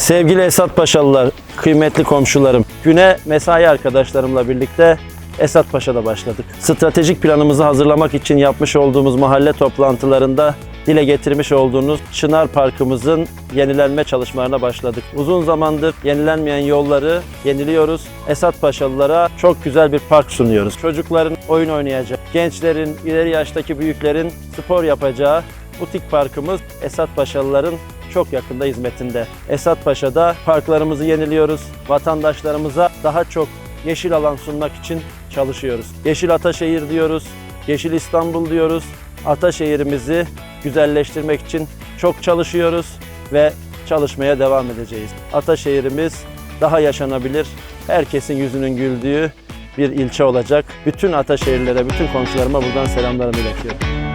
Sevgili Esat Paşalılar, kıymetli komşularım, güne mesai arkadaşlarımla birlikte Esat Paşa'da başladık. Stratejik planımızı hazırlamak için yapmış olduğumuz mahalle toplantılarında dile getirmiş olduğunuz Çınar Parkımızın yenilenme çalışmalarına başladık. Uzun zamandır yenilenmeyen yolları yeniliyoruz. Esat Paşalılara çok güzel bir park sunuyoruz. Çocukların oyun oynayacağı, gençlerin, ileri yaştaki büyüklerin spor yapacağı butik parkımız Esat Paşalıların çok yakında hizmetinde. Esat Paşa'da parklarımızı yeniliyoruz. Vatandaşlarımıza daha çok yeşil alan sunmak için çalışıyoruz. Yeşil Ataşehir diyoruz, Yeşil İstanbul diyoruz. Ataşehir'imizi güzelleştirmek için çok çalışıyoruz ve çalışmaya devam edeceğiz. Ataşehir'imiz daha yaşanabilir, herkesin yüzünün güldüğü bir ilçe olacak. Bütün Ataşehirlilere, bütün komşularıma buradan selamlarımı iletiyorum.